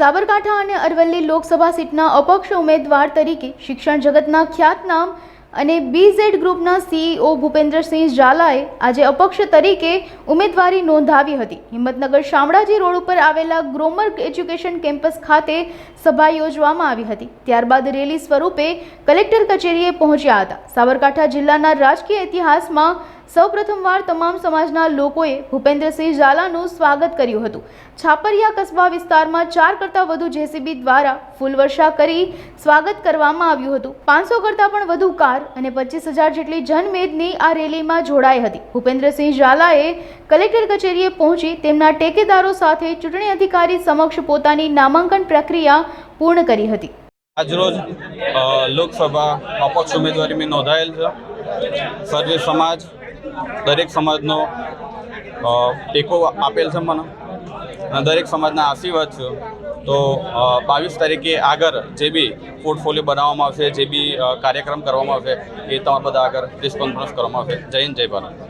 સાબરકાંઠા અને અરવલ્લી લોકસભા સીટના અપક્ષ ઉમેદવાર તરીકે શિક્ષણ જગતના ખ્યાતનામ અને બીઝેડ ગ્રુપના સીઈઓ ભૂપેન્દ્રસિંહ ઝાલાએ આજે અપક્ષ તરીકે ઉમેદવારી નોંધાવી હતી. હિંમતનગર શામળાજી રોડ ઉપર આવેલા ગ્રોમર એજ્યુકેશન કેમ્પસ ખાતે સભા યોજવામાં આવી હતી. ત્યારબાદ રેલી સ્વરૂપે કલેક્ટર કચેરીએ પહોંચ્યા હતા. સાબરકાંઠા જિલ્લાના રાજકીય ઇતિહાસમાં સૌપ્રથમવાર તમામ સમાજના લોકોએ ભૂપેન્દ્રસિંહ ઝાલાનું સ્વાગત કર્યું હતું. છાપરિયા કસ્બા વિસ્તારમાં ચાર કરતાં વધુ જેસીબી દ્વારા ફૂલવર્ષા કરી સ્વાગત કરવામાં આવ્યું હતું. પાંચસો કરતાં પણ વધુ કાર અને પચીસ હજાર જેટલી જનમેદની આ રેલીમાં જોડાઈ હતી. ભૂપેન્દ્રસિંહ ઝાલાએ કલેક્ટર કચેરીએ પહોંચી તેમના ટેકેદારો સાથે ચૂંટણી અધિકારી સમક્ષ પોતાની નામાંકન પ્રક્રિયા પૂર્ણ કરી હતી. આજરોજ લોકસભા અપક્ષ ઉમેદવારી મેં નોંધાયેલ છે. સર્વે સમાજ, દરેક સમાજનો ટેકો આપેલ છે મને. અને દરેક સમાજના આશીર્વાદ છે. તો બાવીસ તારીખે આગળ જે બી પોર્ટફોલિયો બનાવવામાં આવશે, જે બી કાર્યક્રમ કરવામાં આવશે, એ તમારા બધા આગળ રિસ્પોન્સ કરવામાં આવશે. જય હિન્દ, જય ભારત.